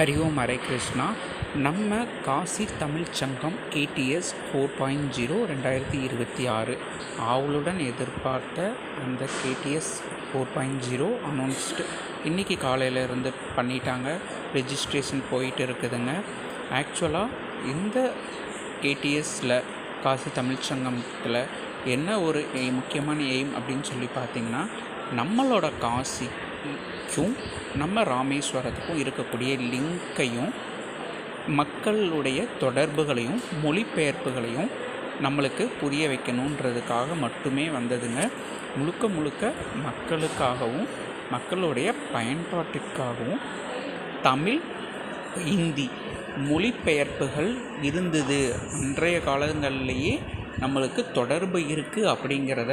ஹரி ஓம் ஹரே கிருஷ்ணா. நம்ம காசி தமிழ் சங்கம் KDS four point zero ரெண்டாயிரத்தி இருபத்தி ஆறு. ஆவலுடன் எதிர்பார்த்த அந்த KDS four point zero announced இன்றைக்கி காலையில் இருந்து பண்ணிட்டாங்க. ரெஜிஸ்ட்ரேஷன் போயிட்டு இருக்குதுங்க. ஆக்சுவலாக இந்த கேடிஎஸ்ஸில் காசி தமிழ் சங்கத்தில் என்ன ஒரு முக்கியமான எய்ம் அப்படின்னு சொல்லி பார்த்தீங்கன்னா நம்மளோட காசி காசிக்கும் நம்ம ராமேஸ்வரத்துக்கும் இருக்கக்கூடிய லிங்க்கையும் மக்களுடைய தொடர்புகளையும் மொழிபெயர்ப்புகளையும் நம்மளுக்கு புரிய வைக்கணுன்றதுக்காக மட்டுமே வந்ததுங்க. முழுக்க முழுக்க மக்களுக்காகவும் மக்களுடைய பயன்பாட்டிற்காகவும் தமிழ் இந்தி மொழிபெயர்ப்புகள் இருந்தது. அன்றைய காலங்கள்லேயே நம்மளுக்கு தொடர்பு இருக்குது அப்படிங்கிறத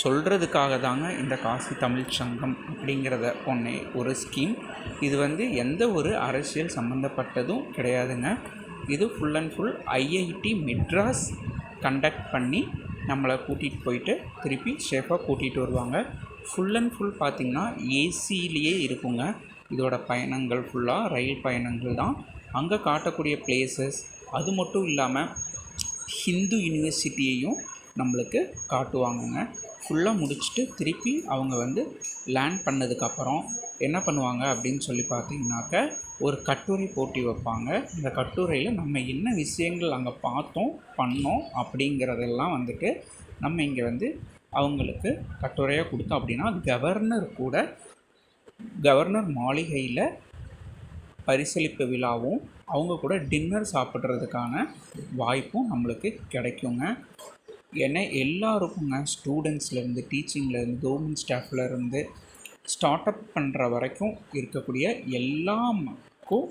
சொல்கிறதுக்காக தாங்க இந்த காசி தமிழ் சங்கம் அப்படிங்கிறத ஒன்று ஒரு ஸ்கீம் இது வந்து எந்த ஒரு அரசியல் சம்மந்தப்பட்டதும் கிடையாதுங்க. இது full and full IIT Madras conduct பண்ணி நம்மளை கூட்டிகிட்டு போயிட்டு திருப்பி சேஃபாக கூட்டிகிட்டு வருவாங்க. ஃபுல் அண்ட் ஃபுல் பார்த்திங்கன்னா ஏசிலேயே இருக்குங்க. இதோட பயணங்கள் ஃபுல்லாக ரயில் பயணங்கள் தான். அங்கே காட்டக்கூடிய பிளேசஸ் அது மட்டும் இல்லாமல் ஹிந்து யூனிவர்சிட்டியையும் நம்மளுக்கு காட்டுவாங்கங்க. ஃபுல்லாக முடிச்சுட்டு திருப்பி அவங்க வந்து லேண்ட் பண்ணதுக்கப்புறம் என்ன பண்ணுவாங்க அப்படின்னு சொல்லி பார்த்தீங்கன்னாக்க ஒரு கட்டுரை போட்டி வைப்பாங்க. இந்த கட்டுரையில் நம்ம என்ன விஷயங்கள் அங்கே பார்த்தோம் பண்ணோம் அப்படிங்கிறதெல்லாம் வந்துட்டு நம்ம இங்கே வந்து அவங்களுக்கு கட்டுரையாக கொடுத்தோம் அப்படின்னா கவர்னர் கூட கவர்னர் மாளிகையில் பரிசளிப்பு விழாவும் அவங்க கூட டின்னர் சாப்பிட்றதுக்கான வாய்ப்பும் நம்மளுக்கு கிடைக்குங்க. ஏன்னா எல்லாருக்குங்க ஸ்டூடெண்ட்ஸ்லேருந்து டீச்சிங்லேருந்து கவர்மெண்ட் ஸ்டாஃப்லேருந்து ஸ்டார்ட் அப் பண்ணுற வரைக்கும் இருக்கக்கூடிய எல்லாமுக்கும்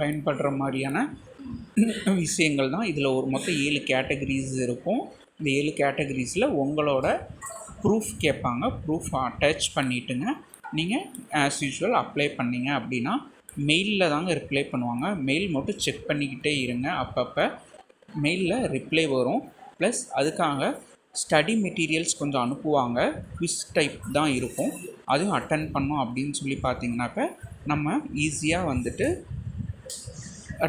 பயன்படுற மாதிரியான விஷயங்கள் தான். இதில் ஒரு மொத்தம் ஏழு கேட்டகரிஸ் இருக்கும். இந்த ஏழு கேட்டகரிஸில் உங்களோட ப்ரூஃப் கேட்பாங்க. ப்ரூஃப் அட்டாச் பண்ணிவிட்டுங்க நீங்கள் ஆஸ் யூஷுவல் அப்ளை பண்ணிங்க அப்படின்னா மெயிலில் தாங்க ரிப்ளை பண்ணுவாங்க. மெயில் மட்டும் செக் பண்ணிக்கிட்டே இருங்க. அப்பப்போ மெயிலில் ரிப்ளை வரும். ப்ளஸ் அதுக்காக ஸ்டடி மெட்டீரியல்ஸ் கொஞ்சம் அனுப்புவாங்க. குவிஸ் டைப் தான் இருக்கும். அதுவும் அட்டன் பண்ணோம் அப்படின்னு சொல்லி பார்த்தீங்கன்னாக்க நம்ம ஈஸியாக வந்துட்டு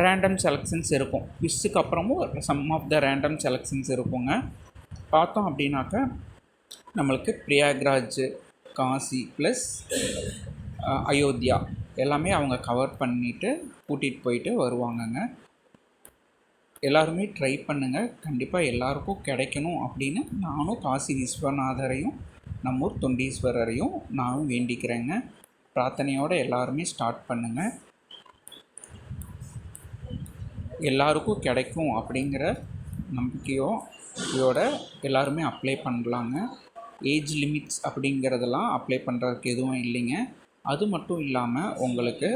ரேண்டம் செலெக்ஷன்ஸ் இருக்கும். குவிஸுக்கு அப்புறமும் some of the random selections இருக்குங்க. பார்த்தோம் அப்படின்னாக்க நம்மளுக்கு பிரயாக்ராஜ் காசி ப்ளஸ் அயோத்தியா எல்லாமே அவங்க கவர் பண்ணிவிட்டு கூட்டிகிட்டு போயிட்டு வருவாங்கங்க. எல்லாருமே ட்ரை பண்ணுங்கள் கண்டிப்பாக எல்லாருக்கும் கிடைக்கணும் அப்படின்னு நானும் காசி விஸ்வநாதரையும் நம்மூர் தொண்டீஸ்வரரையும் நானும் வேண்டிக்கிறேங்க. பிரார்த்தனையோடு எல்லாருமே ஸ்டார்ட் பண்ணுங்கள் எல்லாருக்கும் கிடைக்கும் அப்படிங்கிற நம்பிக்கையோ இதோட எல்லாருமே அப்ளை பண்ணலாங்க. ஏஜ் லிமிட்ஸ் அப்படிங்கிறதெல்லாம் அப்ளை பண்ணுறதுக்கு எதுவும் இல்லைங்க. அது மட்டும் இல்லாமல் உங்களுக்கு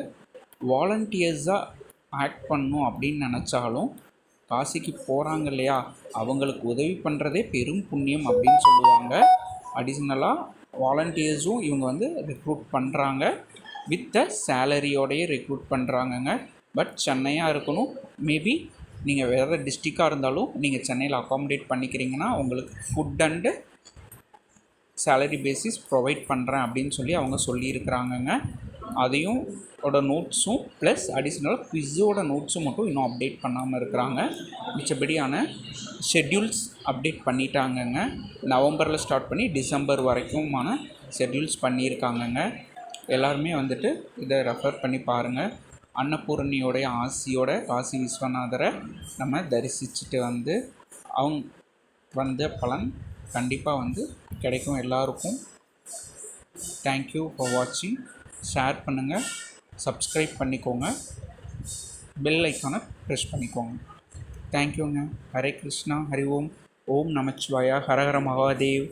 வாலண்டியர்ஸாக ஆக்ட் பண்ணும் அப்படின்னு நினச்சாலும் காசிக்கு போகிறாங்க இல்லையா? அவங்களுக்கு உதவி பண்ணுறதே பெரும் புண்ணியம் அப்படின்னு சொல்லுவாங்க. அடிஷ்னலாக வாலண்டியர்ஸும் இவங்க வந்து ரெக்ரூட் பண்ணுறாங்க வித் த சேலரியோடையே ரெக்ரூட் பண்ணுறாங்கங்க பட் சென்னையாக இருக்கணும். மேபி நீங்கள் வேறு டிஸ்ட்ரிக்டாக இருந்தாலும் நீங்கள் சென்னையில் அக்காமடேட் பண்ணிக்கிறீங்கன்னா உங்களுக்கு food and salary basis provide பண்ணுறேன் அப்படின்னு சொல்லி அவங்க சொல்லியிருக்கிறாங்கங்க. அதையும் ஓட நோட்ஸும் ப்ளஸ் அடிஷ்னலாக குவிஸோட நோட்ஸும் மட்டும் இன்னும் அப்டேட் பண்ணாமல் இருக்கிறாங்க. மிச்சபடியான ஷெட்யூல்ஸ் அப்டேட் பண்ணிட்டாங்கங்க. நவம்பரில் ஸ்டார்ட் பண்ணி டிசம்பர் வரைக்குமான ஷெட்யூல்ஸ் பண்ணியிருக்காங்கங்க. எல்லாருமே வந்துட்டு இதை ரெஃபர் பண்ணி பாருங்கள் அன்னபூரணியோடைய ஆசியோட காசி விஸ்வநாதரை நம்ம தரிசிச்சுட்டு வந்து அவங்க வந்த பலன் கண்டிப்பாக வந்து கிடைக்கும் எல்லாருக்கும். தேங்க்யூ ஃபார் வாட்சிங் ஷேர் பண்ணுங்கள் சப்ஸ்கிரைப் பண்ணிக்கோங்க. பெல் ஐக்கானை ப்ரெஸ் பண்ணிக்கோங்க. தேங்க்யூங்க ஹரே கிருஷ்ணா ஹரி ஓம் ஓம் நமச்சிவாயா ஹரஹர மகாதேவ்